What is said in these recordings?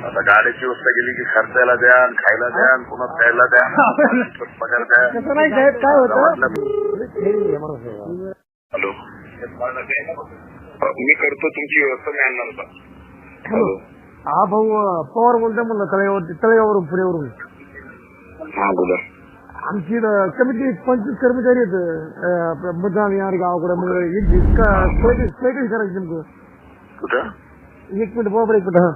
आता गाड्याची व्यवस्था केली की खर्चायला द्या आणि खायला द्या आणि पुन्हा प्यायला द्या पगार द्या तसं नाही साहेब काय होतं हॅलो मी करतो तुमची व्यवस्था मी आणणार होता हा भाऊ पवार बोलतोय म्हणलं तळेगाव तळेगावरून पुण्यावरून हा बोला आमची कमिटी पंचवीस कर्मचारी आहेत मतदान येणार गावाकडे मग एक करायची नेमकं कुठं एक मिनिट बरोबर एक मिनिट हा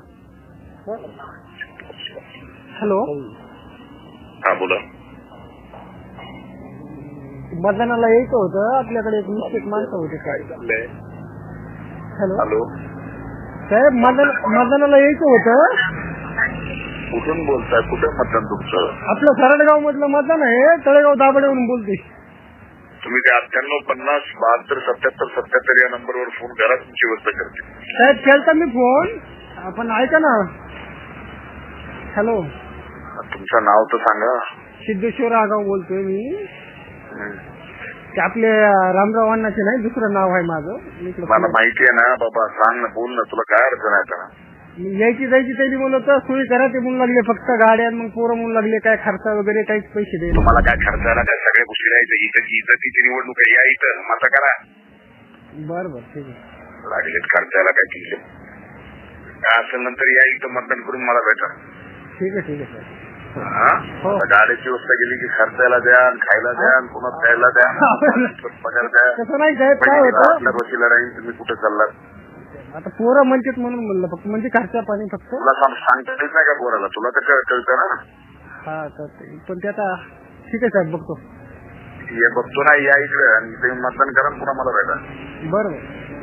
हॅलो. हा बोला. मतदानाला यायचं होतं. आपल्याकडे एक निश्चित माणसं होते काय हॅलो. हॅलो साहेब मतदान मतदानाला यायचं होतं. कुठून बोलताय? कुठं मतदान तुमचं? आपलं सरडगाव मधलं मतदान आहे. तळेगाव दाबडेवरून बोलते तुम्ही ते अठ्ठ्याण्णव पन्नास बहात्तर सत्याहत्तर सत्याहत्तर या नंबरवर फोन करा. तुमची व्यवस्था करते. साहेब केलता मी फोन. आपण ऐका ना. हॅलो. तुमचं नाव तर सांगा. सिद्धेश्वर आगाव बोलतोय मी. ते आपले रामराव अण्णाचे नाही दुसरं नाव आहे माझं. मी इकडं मला माहिती आहे ना बाबा सांग ना बोल ना तुला काय अडचण आहे का मी यायची जायची त्यांनी म्हणलं तर सोयी करा ते म्हणून लागले फक्त गाड्या मग पोरं म्हणून लागले काय खर्च वगैरे काहीच पैसे दे तुम्हाला काय खर्चायला काय सगळ्या गोष्टी द्यायचं इथं इज्जतीची निवडणूक आहे या इथं मत करा. बर बर ठीक आहे. लागलेत खर्चायला काय किल्ले. काय असेल नंतर या इथं मतदान करून मला भेटा. ठीक आहे ठीक आहे साहेब हा? गाड्याची व्यवस्था केली की खर्चायला द्या आणि खायला द्या आणि पुन्हा प्यायला द्या पगार द्या. तसं नाही साहेब काय होतं? राहील तुम्ही कुठं चालला आता पोरं म्हणतात म्हणून म्हणलं फक्त म्हणजे खर्चा पाणी फक्त. तुला सांग- सांगता येत नाही का पोराला? तुला तर कळ- कळतं ना. हा तर ते- पण ते आता ठीक आहे साहेब बघतो. हे बघतो ना या इकडे आणि इथे मतदान करा आणि पुन्हा मला भेटा. बरं बरं